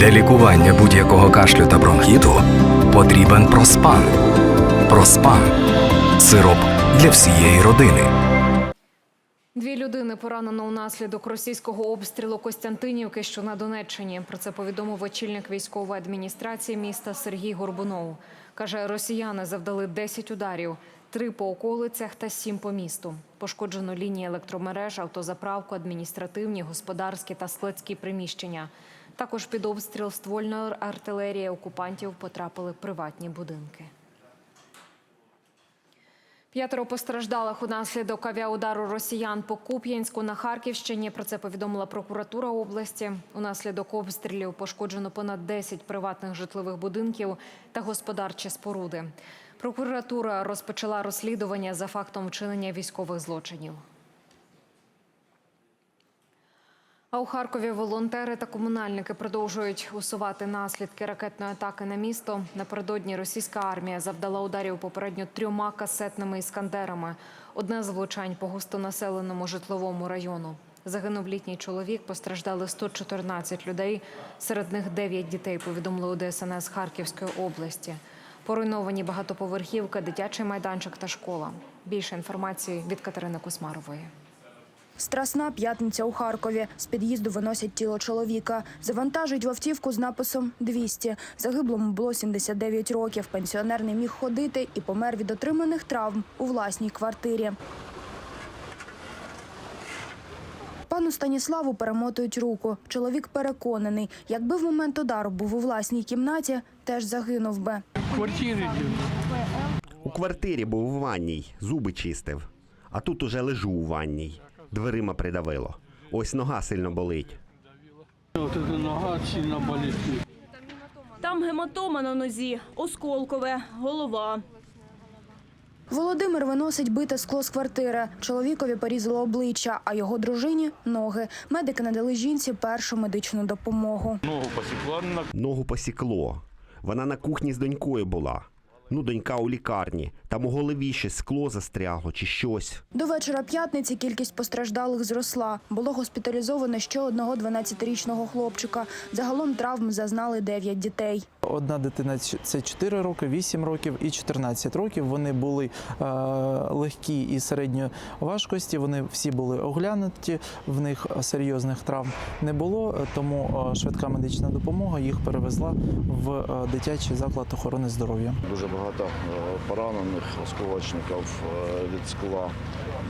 Для лікування будь-якого кашлю та бронхіту потрібен проспан. Проспан сироп для всієї родини. Дві людини поранено унаслідок російського обстрілу Костянтинівки, що на Донеччині. Про це повідомив очільник військової адміністрації міста Сергій Горбунов. Каже, росіяни завдали 10 ударів, три по околицях та сім по місту. Пошкоджено лінії електромереж, автозаправку, адміністративні, господарські та складські приміщення. Також під обстріл ствольної артилерії окупантів потрапили приватні будинки. П'ятеро постраждалих унаслідок авіаудару росіян по Куп'янську на Харківщині. Про це повідомила прокуратура області. Унаслідок обстрілів пошкоджено понад 10 приватних житлових будинків та господарчі споруди. Прокуратура розпочала розслідування за фактом вчинення військових злочинів. А у Харкові волонтери та комунальники продовжують усувати наслідки ракетної атаки на місто. Напередодні російська армія завдала ударів попередньо трьома касетними іскандерами. Одне з влучань по густонаселеному житловому району. Загинув літній чоловік, постраждали 114 людей. Серед них 9 дітей, повідомили у ДСНС Харківської області. Поруйновані багатоповерхівка, дитячий майданчик та школа. Більше інформації від Катерини Космарової. Страсна п'ятниця у Харкові. З під'їзду виносять тіло чоловіка. Завантажують в автівку з написом «200». Загиблому було 79 років. Пенсіонер не міг ходити і помер від отриманих травм у власній квартирі. Пану Станіславу перемотують руку. Чоловік переконаний, якби в момент удару був у власній кімнаті, теж загинув би. квартирі У квартирі був у ванній, зуби чистив. А тут уже лежу у ванній. Дверима придавило. Ось нога сильно болить. От эта нога сильно болить. Там гематома на нозі, осколкове, голова. Володимир виносить бите скло з квартири. Чоловікові порізало обличчя, а його дружині ноги. Медики надали жінці першу медичну допомогу. Ногу посекла Ногу посікло. Вона на кухні з донькою була. Ну, донька у лікарні. Там у голові ще скло застрягло чи щось. До вечора п'ятниці кількість постраждалих зросла. Було госпіталізовано ще одного 12-річного хлопчика. Загалом травм зазнали 9 дітей. Одна дитина це 4 роки, 8 років і 14 років. Вони були е, легкі і середньої важкості. Вони всі були оглянуті. В них серйозних травм не було, е, тому е, швидка медична допомога їх перевезла в дитячий заклад охорони здоров'я. Дуже багато поранених осколочників від скла,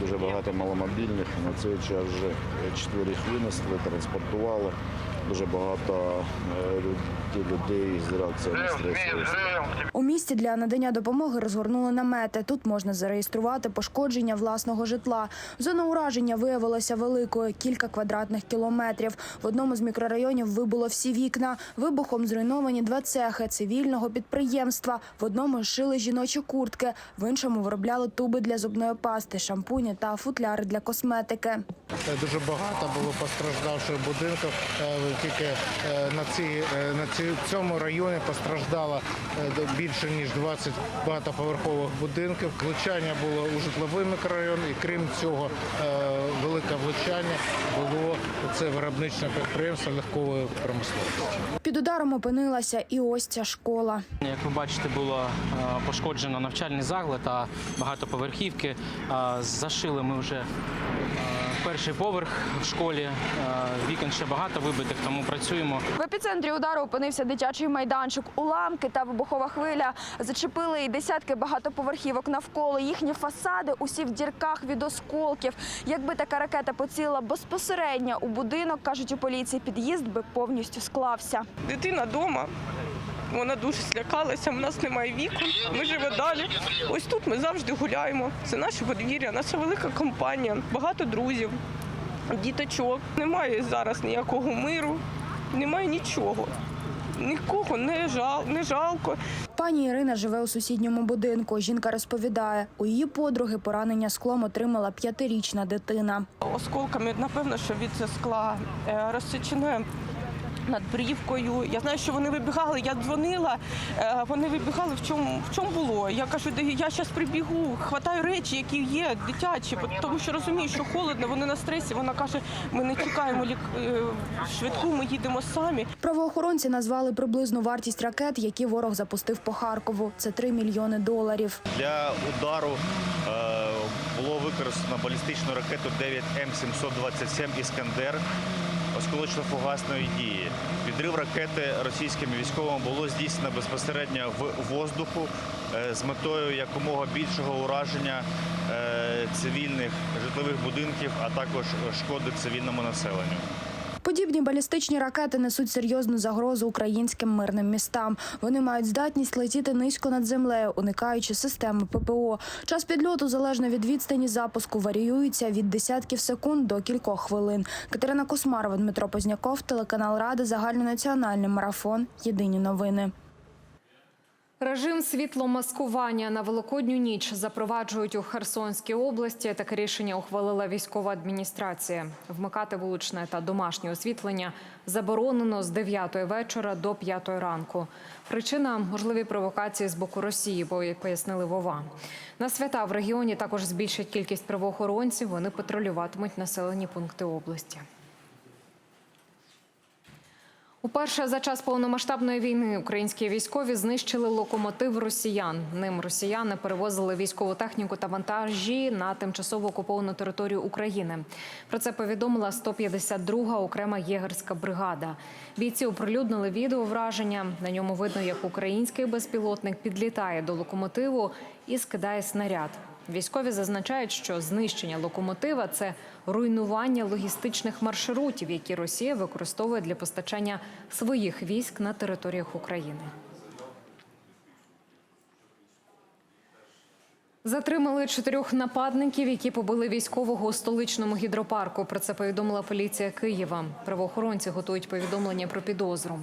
дуже багато маломобільних. На цей час вже чотирьох винесли, транспортували. Дуже багато людей з стресовий. У місті для надання допомоги розгорнули намети. Тут можна зареєструвати пошкодження власного житла. Зона ураження виявилася великою кілька квадратних кілометрів. В одному з мікрорайонів вибуло всі вікна. Вибухом зруйновані два цехи цивільного підприємства. В одному шили жіночі куртки, в іншому виробляли туби для зубної пасти, шампуні та футляри для косметики. Е, Дуже багато було постраждавших будинків. Е, Тільки е, на, цій, е, на ці, цьому районі постраждало е, більше ніж 20 багатоповерхових будинків. Влучання було у житловий мікрорайон, і крім цього, е, велике влучання було це виробничне підприємство легкової промисловості. Під ударом опинилася і ось ця школа. Як ви бачите, було е, пошкоджено навчальний заклад та багатоповерхівки. Зашили ми вже перший поверх в школі. Е, Вікон ще багато вибитих, тому працюємо. В епіцентрі удару опинився дитячий майданчик. Уламки та вибухова хвиля зачепили і десятки багатоповерхівок навколо. Їхні фасади усі в дірках від осколків. Якби така ракета поцілила безпосередньо у будинок, кажуть у поліції, під'їзд би повністю склався. Дитина вдома. Вона дуже злякалася, в нас немає вікон, ми живемо далі. Ось тут ми завжди гуляємо. Це наше подвір'я, наша велика компанія, багато друзів, діточок. Немає зараз ніякого миру, немає нічого. Нікого не, жал, не жалко. Пані Ірина живе у сусідньому будинку. Жінка розповідає, у її подруги поранення склом отримала п'ятирічна дитина. Осколками, напевно, що від скла е, розсічене над брівкою. Я знаю, що вони вибігали. Я дзвонила, е, вони вибігали. В чому в чому було? Я кажу, я зараз прибігу, хватаю речі, які є, дитячі, тому що розумію, що холодно, вони на стресі. Вона каже, ми не чекаємо лік... е, швидку, ми їдемо самі. Правоохоронці назвали приблизну вартість ракет, які ворог запустив по Харкову. Це 3 мільйони доларів. Для удару е, було використано балістичну ракету 9М727 Іскандер осколочно-фугасної дії. Підрив ракети російськими військовими було здійснено безпосередньо в воздуху е, з метою якомога більшого ураження е, цивільних житлових будинків, а також шкоди цивільному населенню. Подібні балістичні ракети несуть серйозну загрозу українським мирним містам. Вони мають здатність летіти низько над землею, уникаючи системи ППО. Час підльоту залежно від відстані запуску варіюється від десятків секунд до кількох хвилин. Катерина Космарова, Дмитро Позняков, телеканал Ради, загальнонаціональний марафон. Єдині новини. Режим світломаскування на великодню ніч запроваджують у Херсонській області. Таке рішення ухвалила військова адміністрація. Вмикати вуличне та домашнє освітлення заборонено з 9 вечора до 5 ранку. Причина можливі провокації з боку Росії, бо пояснили Вова. На свята в регіоні також збільшать кількість правоохоронців. Вони патрулюватимуть населені пункти області. Уперше за час повномасштабної війни українські військові знищили локомотив росіян. Ним росіяни перевозили військову техніку та вантажі на тимчасово окуповану територію України. Про це повідомила 152-га окрема єгерська бригада. Бійці оприлюднили відео враження. На ньому видно, як український безпілотник підлітає до локомотиву і скидає снаряд. Військові зазначають, що знищення локомотива це руйнування логістичних маршрутів, які Росія використовує для постачання своїх військ на територіях України. Затримали чотирьох нападників, які побили військового у столичному гідропарку. Про це повідомила поліція Києва. Правоохоронці готують повідомлення про підозру.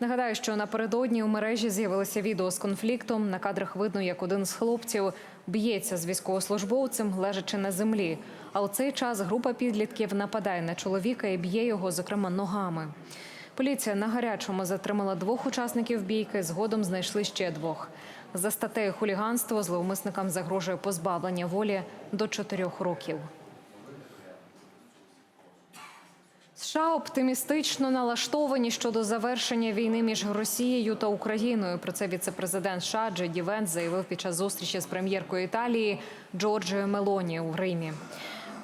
Нагадаю, що напередодні у мережі з'явилося відео з конфліктом. На кадрах видно, як один з хлопців б'ється з військовослужбовцем, лежачи на землі. А у цей час група підлітків нападає на чоловіка і б'є його, зокрема, ногами. Поліція на гарячому затримала двох учасників бійки. Згодом знайшли ще двох. За статтею хуліганство зловмисникам загрожує позбавлення волі до чотирьох років. США оптимістично налаштовані щодо завершення війни між Росією та Україною. Про це віце-президент США Джеді Венс заявив під час зустрічі з прем'єркою Італії Джорджією Мелоні у Римі.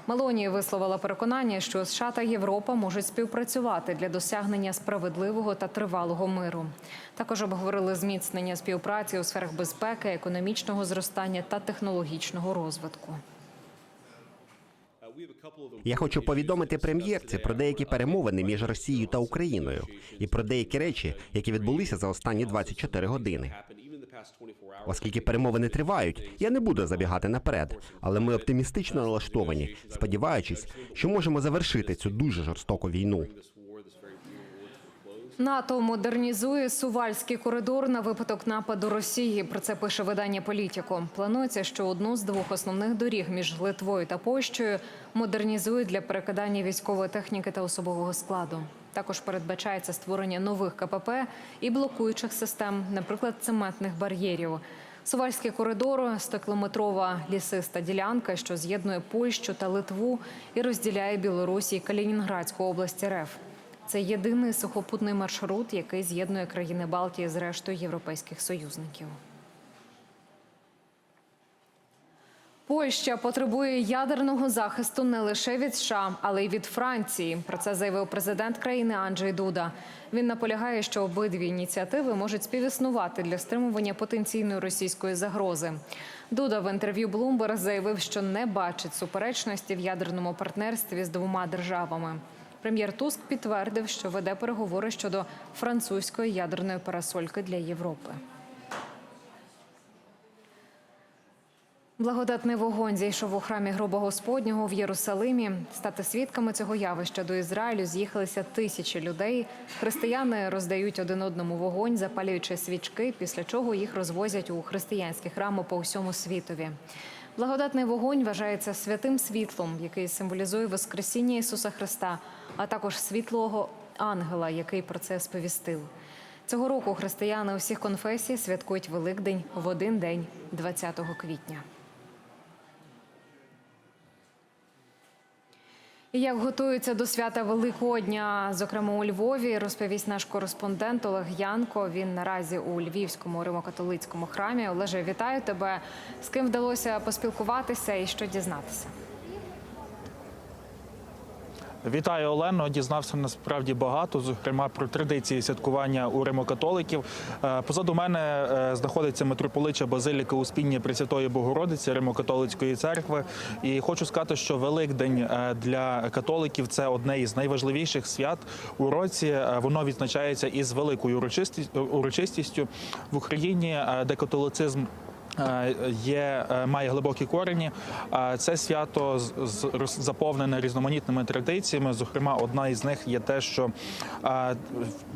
Мелоні висловила переконання, що США та Європа можуть співпрацювати для досягнення справедливого та тривалого миру. Також обговорили зміцнення співпраці у сферах безпеки, економічного зростання та технологічного розвитку. Я хочу повідомити прем'єрці про деякі перемовини між Росією та Україною і про деякі речі, які відбулися за останні 24 години. Оскільки перемовини тривають, я не буду забігати наперед, але ми оптимістично налаштовані, сподіваючись, що можемо завершити цю дуже жорстоку війну. НАТО модернізує Сувальський коридор на випадок нападу Росії. Про це пише видання Політіко. Планується, що одну з двох основних доріг між Литвою та Польщею модернізують для перекидання військової техніки та особового складу. Також передбачається створення нових КПП і блокуючих систем, наприклад, цементних бар'єрів. Сувальський коридор 100-кілометрова лісиста ділянка, що з'єднує Польщу та Литву і розділяє Білорусі і Калінінградську область РФ. Це єдиний сухопутний маршрут, який з'єднує країни Балтії з рештою європейських союзників. Польща потребує ядерного захисту не лише від США, але й від Франції. Про це заявив президент країни Анджей Дуда. Він наполягає, що обидві ініціативи можуть співіснувати для стримування потенційної російської загрози. Дуда в інтерв'ю Bloomberg заявив, що не бачить суперечності в ядерному партнерстві з двома державами. Прем'єр Туск підтвердив, що веде переговори щодо французької ядерної парасольки для Європи. Благодатний вогонь зійшов у храмі гроба Господнього в Єрусалимі. Стати свідками цього явища до Ізраїлю з'їхалися тисячі людей. Християни роздають один одному вогонь, запалюючи свічки, після чого їх розвозять у християнські храми по всьому світові. Благодатний вогонь вважається святим світлом, який символізує Воскресіння Ісуса Христа, а також світлого ангела, який про це сповістив. Цього року християни усіх конфесій святкують Великдень в один день, 20 квітня. Як готуються до свята Великого дня, зокрема у Львові, розповість наш кореспондент Олег Янко. Він наразі у Львівському римокатолицькому храмі. Олеже, вітаю тебе. З ким вдалося поспілкуватися і що дізнатися? Вітаю Олено. Дізнався насправді багато, зокрема про традиції святкування у римокатоликів. Е, Позаду мене е, знаходиться митрополича Базиліка Успіння Пресвятої Богородиці Римокатолицької церкви. І хочу сказати, що Великдень е, для католиків це одне із найважливіших свят у році. Воно відзначається із великою урочисті- урочистістю в Україні, де католицизм є, е, має глибокі корені. Е, Це свято заповнене різноманітними традиціями. Зокрема, одна із них є те, що е,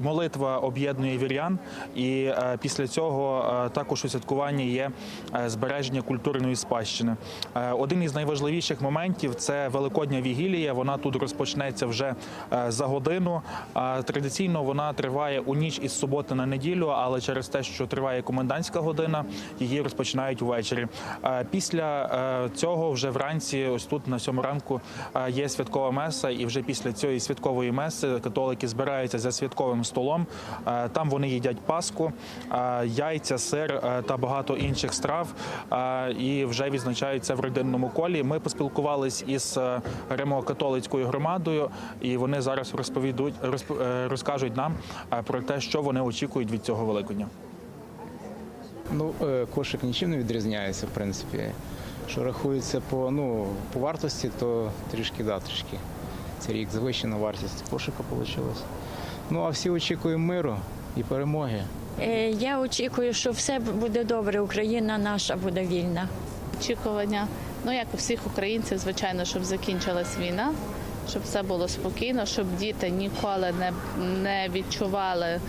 молитва об'єднує вірян, і е, після цього е, також у святкуванні є е, збереження культурної спадщини. Е, Один із найважливіших моментів це Великодня вігілія. Вона тут розпочнеться вже е, за годину. Е, Традиційно вона триває у ніч із суботи на неділю, але через те, що триває комендантська година, її розпочинають ввечері. Е, Після е, цього вже вранці, ось тут на сьому ранку, е, є святкова меса, і вже після цієї святкової меси католики збираються за святковим столом. Там вони їдять паску, яйця, сир та багато інших страв. І вже відзначаються в родинному колі. Ми поспілкувались із римокатолицькою громадою, і вони зараз розповідуть, розп- розкажуть нам про те, що вони очікують від цього великодня. Ну, е, кошик нічим не відрізняється, в принципі. Що рахується по, ну, по вартості, то трішки, да, трішки. Цей рік завищена вартість кошика вийшла. Ну, а всі очікуємо миру і перемоги. Е, Я очікую, що все буде добре. Україна наша буде вільна. очікування. Ну, як у всіх українців, звичайно, щоб закінчилась війна, щоб все було спокійно, щоб діти ніколи не, не відчували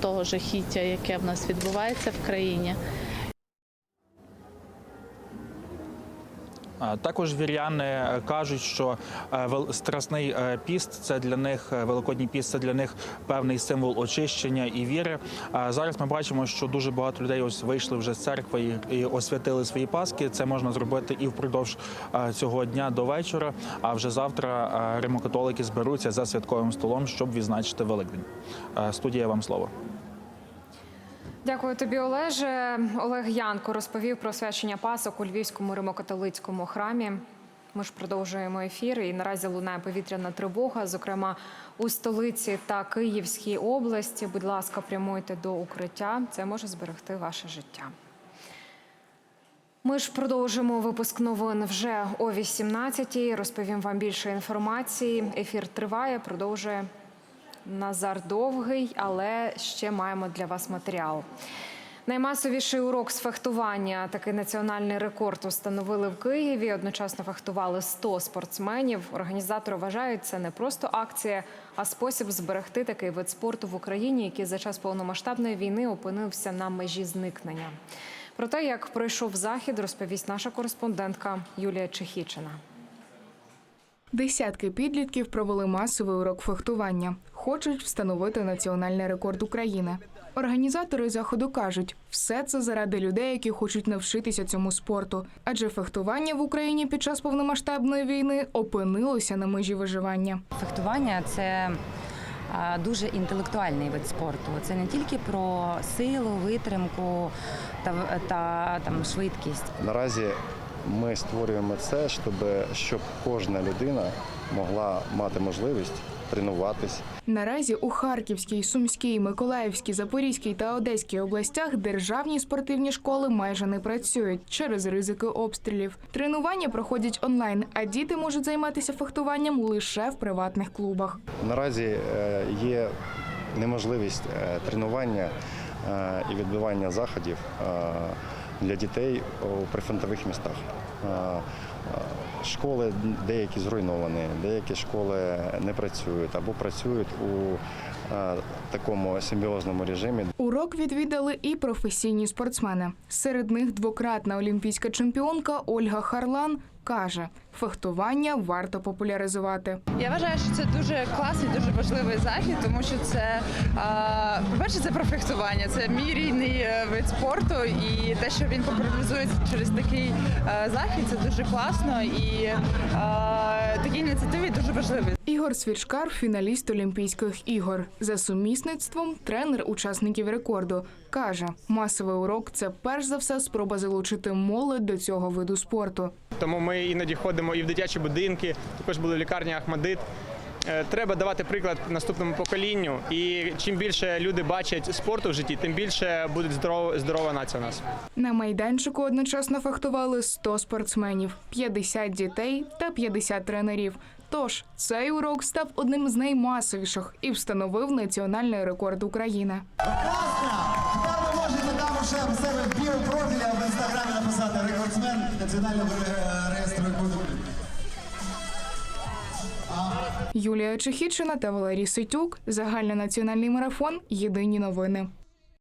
того жахіття, яке в нас відбувається в країні. Також віряни е, кажуть, що е, страсний е, піст це для них е, великодній піст, це для них певний символ очищення і віри. Зараз ми бачимо, що дуже багато людей ось вийшли вже з церкви і, освятили свої паски. Це можна зробити і впродовж е, цього дня до вечора. А вже завтра е, римокатолики зберуться за святковим столом, щоб відзначити Великдень. Е, Студія вам слово. Дякую тобі, Олеже. Олег Янко розповів про свячення пасок у Львівському римокатолицькому храмі. Ми ж продовжуємо ефір, і наразі лунає повітряна тривога, зокрема у столиці та Київській області. Будь ласка, прямуйте до укриття. Це може зберегти ваше життя. Ми ж продовжимо випуск новин вже о 18-й. Розповім вам більше інформації. Ефір триває, продовжує Назар Довгий, але ще маємо для вас матеріал. Наймасовіший урок з фехтування. Такий національний рекорд установили в Києві. Одночасно фехтували 100 спортсменів. Організатори вважають, це не просто акція, а спосіб зберегти такий вид спорту в Україні, який за час повномасштабної війни опинився на межі зникнення. Про те, як пройшов захід, розповість наша кореспондентка Юлія Чехічина. Десятки підлітків провели масовий урок фехтування. Хочуть встановити національний рекорд України. Організатори заходу кажуть, все це заради людей, які хочуть навчитися цьому спорту. Адже фехтування в Україні під час повномасштабної війни опинилося на межі виживання. Фехтування це дуже інтелектуальний вид спорту. Це не тільки про силу, витримку та, в- та там швидкість. Наразі ми створюємо це, щоб, щоб кожна людина могла мати можливість тренуватись, Наразі у Харківській, Сумській, Миколаївській, Запорізькій та Одеській областях державні спортивні школи майже не працюють через ризики обстрілів. Тренування проходять онлайн, а діти можуть займатися фехтуванням лише в приватних клубах. Наразі е, є неможливість е, тренування е, і відбивання заходів для дітей у прифронтових містах. Школи деякі зруйновані, деякі школи не працюють або працюють у такому симбіозному режимі. Урок відвідали і професійні спортсмени. Серед них двократна олімпійська чемпіонка Ольга Харлан каже, фехтування варто популяризувати. Я вважаю, що це дуже класний, дуже важливий захід, тому що це, по-перше, це про фехтування, це мій рідний е, вид спорту, і те, що він популяризується через такий е, захід, це дуже класно і такі ініціативи дуже важливі. Ігор Свічкар фіналіст Олімпійських ігор. За сумісництвом тренер учасників рекорду. Каже, масовий урок це перш за все спроба залучити молодь до цього виду спорту. Тому ми іноді ходимо і в дитячі будинки, також були в лікарні Ахмадит. Е, Треба давати приклад наступному поколінню. І чим більше люди бачать спорту в житті, тим більше буде здорова, здорова нація у нас. На майданчику одночасно фехтували 100 спортсменів, 50 дітей та 50 тренерів. Тож цей урок став одним з наймасовіших і встановив національний рекорд України. Тепер ви можете там уже в себе національного реєстру рекорду. Юлія Чехічина та Валерій Ситюк. Загальнонаціональний марафон. Єдині новини.